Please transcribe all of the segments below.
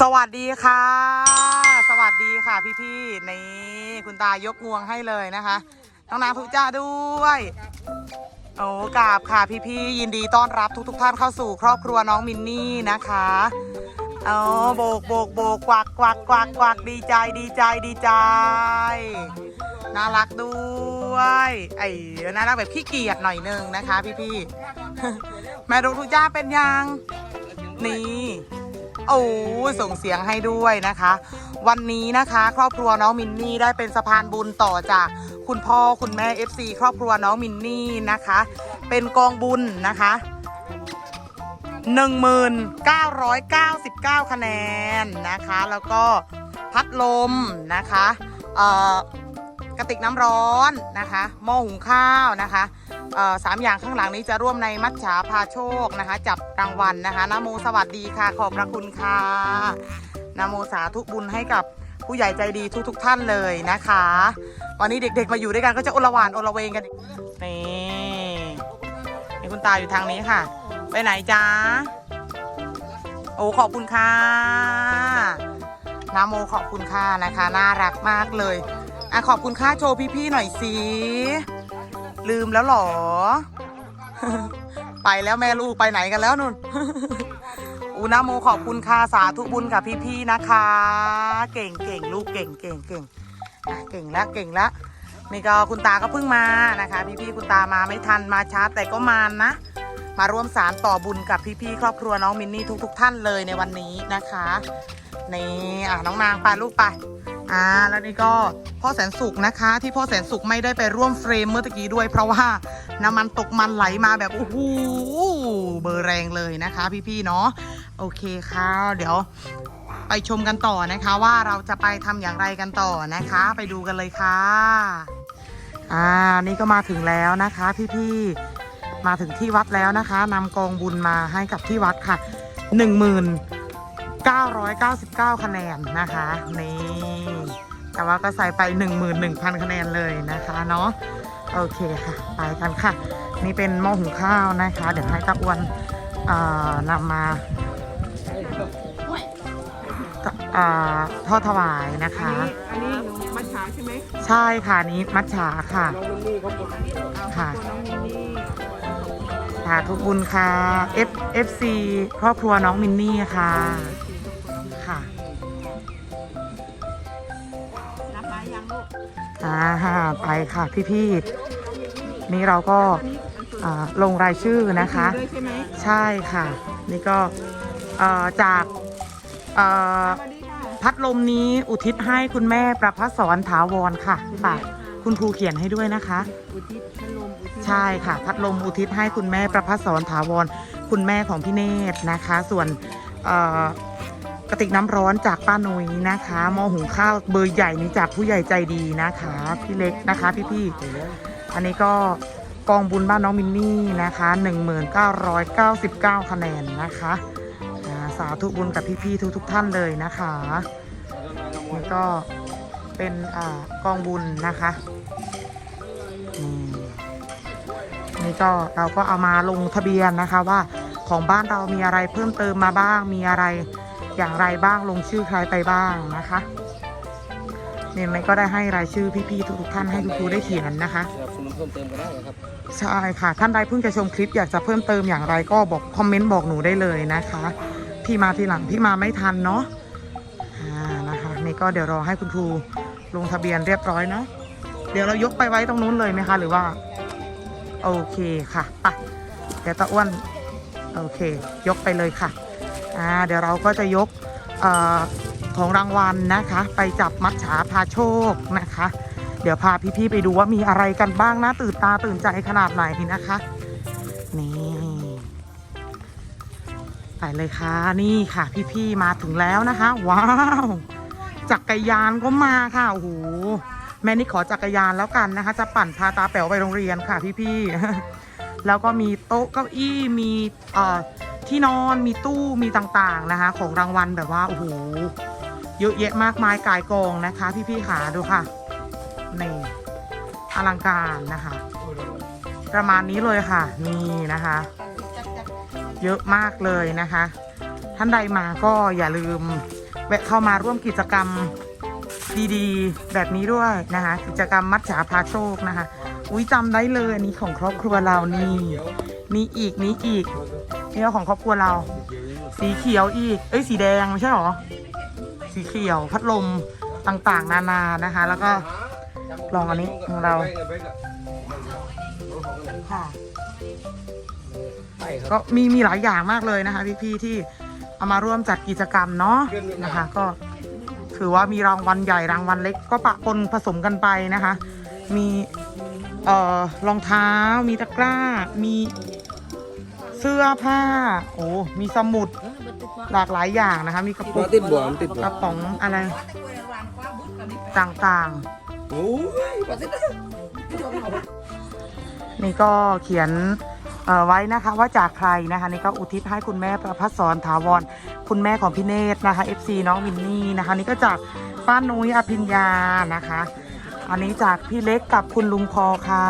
สวัสดีค่ะ สวัสดีค่ะพี่ๆนี่คุณตายกงวงให้เลยนะคะน้องนางทุจ้าด้วย โอ้กราบค่ะพี่ๆยินดีต้อนรับทุกๆ ท่านเข้าสู่ครอบครัวน้องมินนี่นะคะเอาโบกโบกโบกกวักกวักกวักกวักดีใจดีใจดีใจ น่ารักด้วย ไอ้น่ารักแบบขี้เกียจหน่อยนึงนะคะ พี่ๆแม่ดูทุจ้าเป็นยัง นี่ โอ้ส่งเสียงให้ด้วยนะคะ วันนี้นะคะ ครอบครัวน้องมินนี่ได้เป็นสะพานบุญต่อจากคุณพ่อคุณแม่ FC ครอบครัวน้องมินนี่นะคะ เป็นกองบุญนะคะ1999 คะแนนนะคะ แล้วก็พัดลมนะคะเอ่อ กระติกน้ำร้อนนะคะหม้อหุงข้าวนะคะสามอย่างข้างหลังนี้จะร่วมในมัจฉาพาโชคนะคะ จับรางวัลนะคะนะโมสวัสดีค่ะ ขอบพระคุณค่ะนะโมสาธุบุญให้กับผู้ใหญ่ใจดีทุกๆทท่านเลยนะคะ วันนี้เด็กๆมาอยู่ด้วยกันก็จะโอลหวานโอลเวงกันนี่นี่คุณตาอยู่ทางนี้ค่ะ ไปไหนจ๊ะโอ้ขอบคุณค่ะนโมขอบคุณค่ะนะคะ น่ารักมากเลย อะขอบคุณค่าโชว์พี่ๆหน่อยสิลืมแล้วหรอ ไปแล้วแม่ลูกไปไหนกันแล้วนุ่นอูนาโมขอบคุณค่ะสาธุบุญกับพี่ๆนะคะ เก่งเก่งลูกเก่งเก่งเก่งอะเก่งแล้วเก่งแล้วนี่ก็คุณตาก็เพิ่งมานะคะ พี่ๆคุณตามาไม่ทันมาช้าแต่ก็มานะ มาร่วมสารต่อบุญกับพี่ๆครอบครัวน้องมินนี่ทุกๆ ท่านเลยในวันนี้นะคะนี่อะน้องนางไปลูกไป อ่าแล้วนี่ก็พ่อแสนสุขนะคะ ที่พ่อแสนสุขไม่ได้ไปร่วมเฟรมเมื่อตะกี้ด้วย เพราะว่าน้ำมันตกมันไหลมาแบบโอ้โหเบอร์แรงเลยนะคะ พี่ๆเนาะโอเคค่ะเดี๋ยวไปชมกันต่อนะคะ ว่าเราจะไปทำอย่างไรกันต่อนะคะ ไปดูกันเลยค่ะอ่านี่ก็มาถึงแล้วนะคะ พี่ๆมาถึงที่วัดแล้วนะคะนำกองบุญมาให้กับที่วัดค่ะ1999 คะแนนนะคะ นี่ แต่ว่าก็ใส่ไป 11,000 คะแนนเลยนะคะเนาะโอเคค่ะไปกันค่ะ นี่เป็นหม้อหุงข้าวนะคะ เดี๋ยวให้ตะอ้วนเอ่อนำมาเอ่อทอดถวายนะคะ อันนี้หนูมัชชาใช่ไหมใช่ค่ะนี้มัจฉาค่ะน้องมินนี่เขาบอกค่ะตัวน้องมินนี่สาธุบุญค่ะ F FC ครอบครัวน้องมินนี่ค่ะค่ะ อ่าไปค่ะพี่ๆนี่เราก็อ่าลงรายชื่อนะคะ ใช่ค่ะ นี่ก็อ่อจากอ่อสวัสดีค่ะพัดลมนี้อุทิศให้คุณแม่ประพัสรถาวรค่ะฝากคุณครูเขียนให้ด้วยนะคะอุทิศพัดลมอุทิศใช่ค่ะ พัดลมอุทิศให้คุณแม่ประพัสรถาวร คุณแม่ของพี่เนตรนะคะ ส่วนอ่อก ระติกน้ำร้อนจากป้านุ้ยนะคะหม้อหุงข้าวเบอร์ใหญ่นี้จากผู้ใหญ่ใจดีนะคะ พี่เล็กนะคะพี่ๆอันนี้ก็กองบุญบ้านน้องมินนี่นะคะ1999 คะแนนนะคะอ่าสาธุบุญกับพี่ๆทุกๆท่านเลยนะคะนี่ก็เป็นอากองบุญนะคะอืมนี่ก็เราก็เอามาลงทะเบียนนะคะว่าของบ้านเรามีอะไรเพิ่มเติมมาบ้างมีอะไร อย่างไรบ้างลงชื่อใครไปบ้างนะคะเนี่ยไม่ก็ได้ให้รายชื่อพี่ๆทุกๆท่านให้คุณครูได้เขียนนะคะสนับสนุนเพิ่มเติมก็ได้นะครับใช่ค่ะ ท่านใดเพิ่งจะชมคลิปอยากจะเพิ่มเติมอย่างไรก็บอกคอมเมนต์บอกหนูได้เลยนะคะพี่มาทีหลังพี่มาไม่ทันเนาะอ่านะคะนี่ก็เดี๋ยวรอให้คุณครูลงทะเบียนเรียบร้อยเนาะเดี๋ยวเรายกไปไว้ตรงนู้นเลยไหมคะ หรือว่า โอเคค่ะไปเดี๋ยวตาอ้วน โอเค ยกไปเลยค่ะ อ่าเดี๋ยวเราก็จะยกอของรางวัลนะคะ ไปจับมัดฉาพาโชคนะคะ เดี๋ยวพาพี่ๆไปดูว่ามีอะไรกันบ้างนะตื่นตาตื่นใจขนาดไหนนะคะนี่ไปเลยค่ะนี่ค่ะพี่ๆมาถึงแล้วนะคะ ว้าวจักรยานก็มาค่ะโอ้โหแม่นี่ขอจักรยานแล้วกันนะคะ จะปั่นพาตาแป๋วไปโรงเรียนค่ะพี่ๆแล้วก็มีโต๊ะเก้าอี้มีเอ่อ ที่นอนมีตู้มีต่างๆนะคะ ของรางวัลแบบว่าโอ้โหเยอะแยะมากมายกายกองนะคะ พี่ๆขาดูค่ะนี่อลังการนะคะ ประมาณนี้เลยค่ะ นี่นะคะ เยอะมากเลยนะคะ ท่านใดมาก็อย่าลืม แวะเข้ามาร่วมกิจกรรมดีๆ แบบนี้ด้วยนะคะ กิจกรรมมัจฉาพาโชคนะคะ อุ้ยจำได้เลยอันนี้ของครอบครัวเรานี่มีอีกมีอีก นี่ก็ของครอบครัวเรา สีเขียวอีก เอ้ยสีแดงไม่ใช่หรอ สีเขียวพัดลมต่างๆ นานานะคะ แล้วก็ลองอันนี้ของเราค่ะก็มีมีหลายอย่างมากเลยนะคะ พี่ๆที่เอามาร่วมจัดกิจกรรมเนาะนะคะ ก็ถือว่ามีรางวัลใหญ่รางวัลเล็ก ก็ปะปนผสมกันไปนะคะ มีเอ่อรองเท้ามีตะกร้า มี สื้อผ้า โอ้มีสมุดหลากหลายอย่างนะคะ มีกระปุกติดบัวมันติดบัวกระป๋องอะไรต่างๆโอ้ยปลาติดนี่ก็เขียนเอ่อไว้นะคะว่าจากใครนะคะนี่ก็อุทิศให้คุณแม่ประพัสสรถาวรคุณแม่ของพี่เนตรนะคะ FC น้องมินนี่นะคะ นี่ก็จากป้านุ้ยอภิญญานะคะ อันนี้จากพี่เล็กกับคุณลุงพอค่ะ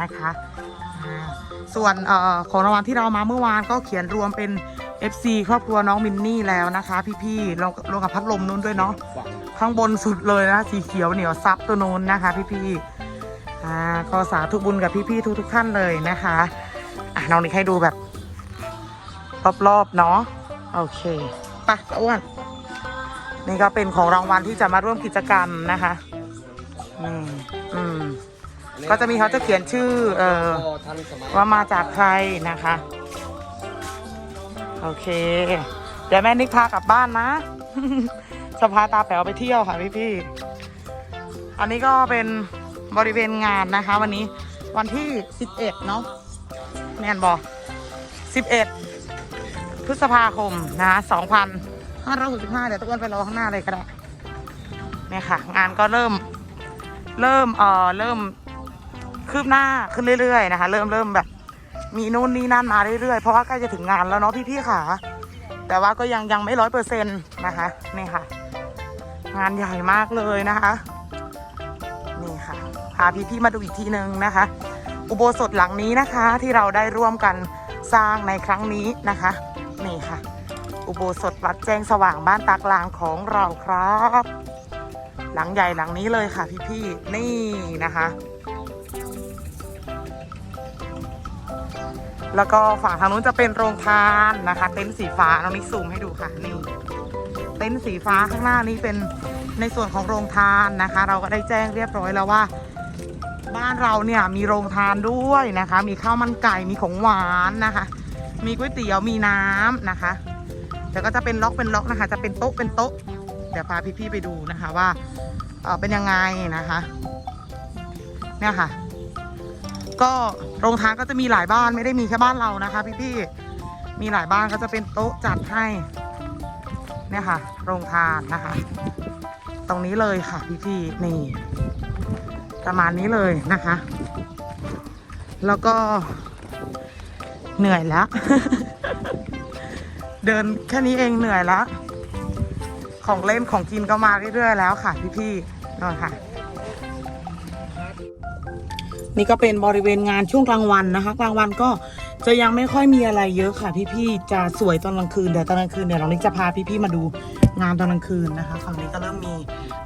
นะคะอ่า ส่วนอของรางวัลที่เรามาเมื่อวานก็เขียนรวมเป็น FC ครอบครัวน้องมินนี่แล้วนะคะ พี่ๆลงลงกับพัดลมนู้นด้วยเนาะข้างบนสุดเลยนะสีเขียวเหนียวซับตัวโน้นนะคะ พี่ๆอ่าก็สาธุบุญกับพี่ๆทุกๆท่านเลยนะคะอะน้องนิกให้ดูแบบรอบๆเนาะโอเคไปะอ้วนนี่ก็เป็นของรางวัลที่จะมาร่วมกิจกรรมนะคะ อืมอืม ก็จะมีเขาจะเขียนชื่อเอ่อว่ามาจากใครนะคะ โอเค เดี๋ยวแม่นิกพากลับบ้านนะจะพาตาแป๋วไปเที่ยวค่ะพี่ๆอันนี้ก็เป็นบริเวณงานนะคะ วันนี้วันที่ 11 เนาะแม่นบอ11 พฤษภาคมนะคะ2,565 เดี๋ยวตะอ้วนไปรอข้างหน้าเลยก็ได้เนี่ยค่ะ งานก็เริ่ม เริ่มเอ่อเริ่ม คืบหน้าขึ้นเรื่อยๆนะคะ เริ่มเริ่มแบบ มีนู่นนี่นั่นมาเรื่อยๆ เพราะว่าใกล้จะถึงงานแล้วเนาะพี่ๆค่ะ แต่ว่าก็ยังยังไม่ร้อยเปอร์เซ็นต์นะคะนี่ค่ะ งานใหญ่มากเลยนะคะ นี่ค่ะ พาพี่ๆมาดูอีกทีหนึ่งนะคะ อุโบสถหลังนี้นะคะ ที่เราได้ร่วมกันสร้างในครั้งนี้นะคะ นี่ค่ะ อุโบสถวัดแจ้งสว่างบ้านตากลางของเราครับ หลังใหญ่หลังนี้เลยค่ะพี่ๆนี่นะคะ แล้วก็ฝั่งทางนู้นจะเป็นโรงทานนะคะ เต็นท์สีฟ้าน้องนิกซูมให้ดูค่ะนี่เต็นท์สีฟ้าข้างหน้านี้เป็นในส่วนของโรงทานนะคะ เราก็ได้แจ้งเรียบร้อยแล้วว่า บ้านเราเนี่ยมีโรงทานด้วยนะคะ มีข้าวมันไก่มีของหวานนะคะ มีก๋วยเตี๋ยวมีน้ำนะคะเดี๋ยวก็จะเป็นล็อกเป็นล็อกนะคะ จะเป็นโต๊ะเป็นโต๊ะ เดี๋ยวพาพี่ๆไปดูนะคะว่าเออเป็นยังไงนะคะเนี่ยค่ะ ก็โรงทานก็จะมีหลายบ้านไม่ได้มีแค่บ้านเรานะคะ พี่ๆมีหลายบ้านก็จะเป็นโต๊ะจัดให้เนี่ยค่ะ โรงทานนะคะ ตรงนี้เลยค่ะ พี่ๆนี่ ประมาณนี้เลยนะคะ แล้วก็เหนื่อยแล้ว เดินแค่นี้เองเหนื่อยแล้ว ของเล่นของกินก็มาเรื่อยๆแล้วค่ะ พี่ๆนอนค่ะ นี่ก็เป็นบริเวณงานช่วงกลางวันนะคะ กลางวันก็จะยังไม่ค่อยมีอะไรเยอะค่ะ พี่ๆจะสวยตอนกลางคืนเดี๋ยวตอนกลางคืนเดี๋ยวน้องนิกจะพาพี่ๆมาดูงานตอนกลางคืนนะคะฝั่งนี้ก็เริ่มมี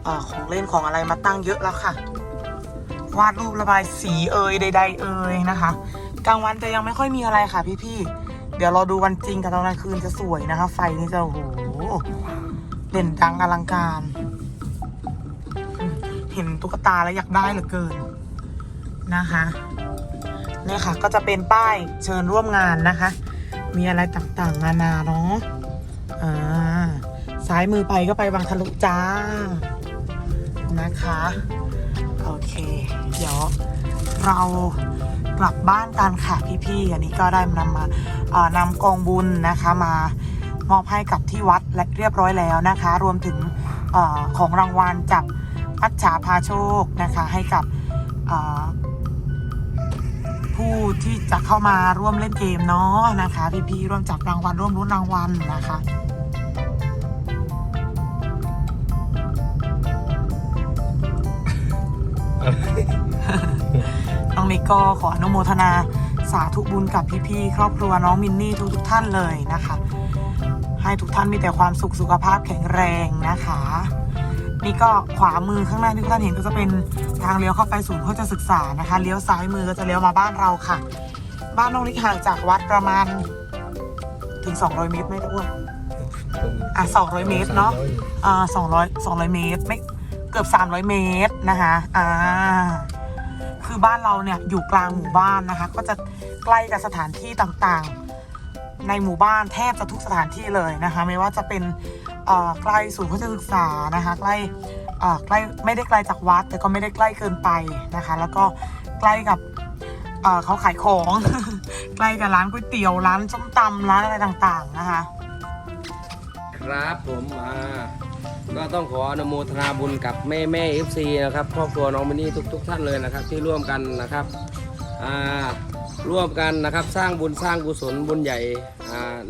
อของเล่นของอะไรมาตั้งเยอะแล้วค่ะ วาดรูประบายสีเอ่ยใด ๆ เอ่ยนะคะ กลางวันจะยังไม่ค่อยมีอะไรค่ะ พี่ๆเดี๋ยวเราดูวันจริงกับตอนกลางคืนจะสวยนะคะ ไฟนี่จะโอ้โหเด่นดังอลังการ เห็นตุ๊กตาแล้วอยากได้เหลือเกิน นะคะเนี่ยค่ะก็จะเป็นป้ายเชิญร่วมงานนะคะ มีอะไรต่างๆ นานาเนาะอ่าซ้ายมือไปก็ไปวังทะลุจ้านะคะ โอเค เดี๋ยวเรากลับบ้านกันค่ะพี่ๆอันนี้ก็ได้นำมาอ่อนำกองบุญนะคะมามอบให้กับที่วัดและเรียบร้อยแล้วนะคะ รวมถึงอของรางวัลจากอัจฉาพาโชคนะคะ ให้กับ ที่จะเข้ามาร่วมเล่นเกมเนาะนะคะพี่ๆร่วมจับรางวัลร่วมรุ้นรางวัลนะคะน้องนิกก็ขออนุโมทนาสาธุบุญกับพี่ๆครอบครัวน้องมินนี่ทุกๆท่านเลยนะคะใให้ทุกท่านมีแต่ความสุขสุขภาพแข็งแรงนะคะ นี่ก็ขวามือข้างหน้าที่ทุกท่านเห็นก็จะเป็นทางเลี้ยวเข้าไปศูนย์โฆษศึกษานะคะ เลี้ยวซ้ายมือก็จะเลี้ยวมาบ้านเราค่ะ บ้านน้องนิกห่างจากวัดประมาณ ถึง 200 เมตรไหมตะอ้วนอะ200 เมตรเนาะอ่า200 200 เมตรไม่เกือบ 300 เมตรนะคะอ่าคือบ้านเราเนี่ยอยู่กลางหมู่บ้านนะคะ ก็จะใกล้กับสถานที่ต่างๆ ในหมู่บ้านแทบจะทุกสถานที่เลยนะคะ ไม่ว่าจะเป็น ใกล้ศูนย์โฆษศึกษานะคะใกล้ใกล้ไม่ได้ไกลจากวัด แต่ก็ไม่ได้ใกล้เกินไปนะคะ แล้วก็ใกล้กับเขาขายของใกล้กับร้านก๋วยเตี๋ยวร้านส้มตำร้านอะไรต่างๆนะคะ ครับผมอ่าก็ต้องขออนุโมทนาบุญกับแม่แม่เอฟซีนะครับครอบครัวน้องมินี่ทุกทุกๆท่านเลยนะครับ ที่ร่วมกันนะครับอ่าร่วมกันนะครับสร้างบุญสร้างกุศลบุญใหญ่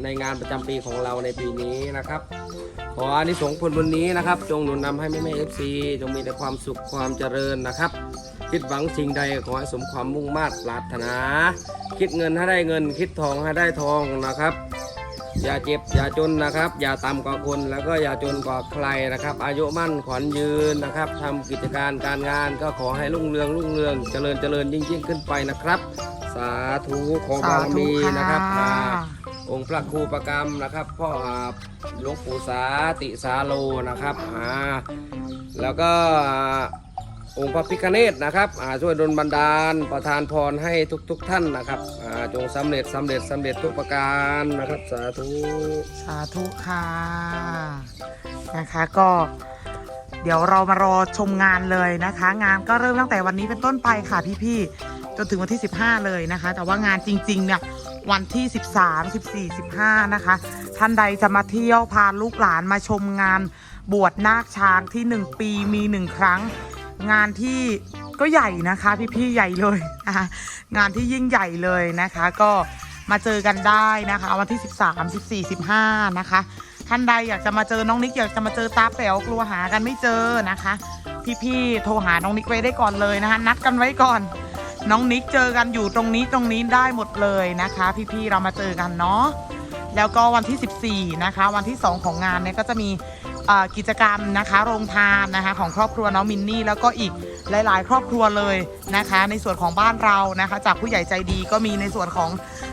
ในงานประจำปีของเราในปีนี้นะครับ ออานิสงส์ผลบุญนี้นะครับ จงหนุนนำให้แม่แม่เอฟซีจงมีแต่ความสุขความเจริญนะครับ คิดหวังสิ่งใดขอให้สมความมุ่งมา่ปรารถนา คิดเงินให้ได้เงินคิดทองให้ได้ทองนะครับ อย่าเจ็บอย่าจนนะครับ อย่าต่ำกว่าคนแล้วก็อย่าจนกว่าใครนะครับ อายุมั่นขวัญยืนนะครับทำกิจการการงานก็ขอให้รุ่งเรืองรุ่งเรืองเจริญเจริญยิ่งยิ่งขึ้นไปนะครับ สาธุขอบารมีนะครับอ่าองค์ พระครูประกรรมนะครับ พ่อหลวงปู่สาติสาโลนะครับอ่าแล้วก็องค์พระพิฆเนศนะครับอ่าช่วยดลบันดาลประทานพรให้ทุกๆทท่านนะครับอ่าจงสำเร็จสำเร็จสำเร็จทุกประการนะครับ สาธุ สาธุค่ะนะคะก็เดี๋ยวเรามารอชมงานเลยนะคะ งานก็เริ่มตั้งแต่วันนี้เป็นต้นไปค่ะพี่ๆ จนถึงวันที่ 15 เลยนะคะ แต่ว่างานจริงๆเนี่ยวันที่ 13 14 15 นะคะ ท่านใดจะมาเที่ยวพาลูกหลานมาชมงานบวชนาคช้างที่ 1 ปีมี 1 ครั้ง งานที่ก็ใหญ่นะคะพี่ๆใหญ่เลยนะคะงานที่ยิ่งใหญ่เลยนะคะ ก็มาเจอกันได้นะคะวันที่ 13 14 15 นะคะ ท่านใดอยากจะมาเจอน้องนิกอยากจะมาเจอตาแป๋วกลัวหากันไม่เจอนะคะ พี่ๆโทรหาน้องนิกไว้ได้ก่อนเลยนะคะ นัดกันไว้ก่อน น้องนิกเจอกันอยู่ตรงนี้ตรงนี้ได้หมดเลยนะคะ พี่ๆเรามาเจอกันเนาะแล้วก็วันที่ 14 นะคะ วันที่ 2 ของงานเนี่ยก็จะมีกิจกรรมนะคะโรงทานนะคะของครอบครัวน้องมินนี่แล้วก็อีกหลาย ๆ ครอบครัวเลยนะคะ ในส่วนของบ้านเรานะคะ จากผู้ใหญ่ใจดีก็มีในส่วนของ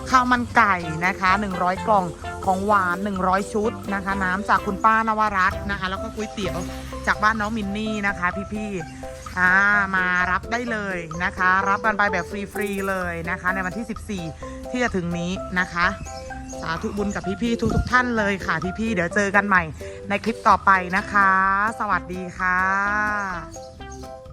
ข้าวมันไก่นะคะ 100 กล่องของหวาน 100 ชุดนะคะ น้ำจากคุณป้านวรัตน์นะคะ แล้วก็ก๋วยเตี๋ยวจากบ้านน้องมินนี่นะคะ พี่ ๆ อ่ามารับได้เลยนะคะ รับกันไปแบบฟรีๆเลยนะคะ ในวันที่ 14 ที่จะถึงนี้นะคะ สาธุบุญกับพี่ๆทุกๆท่านเลยค่ะพี่ๆเดี๋ยวเจอกันใหม่ในคลิปต่อไปนะคะ สวัสดีค่ะ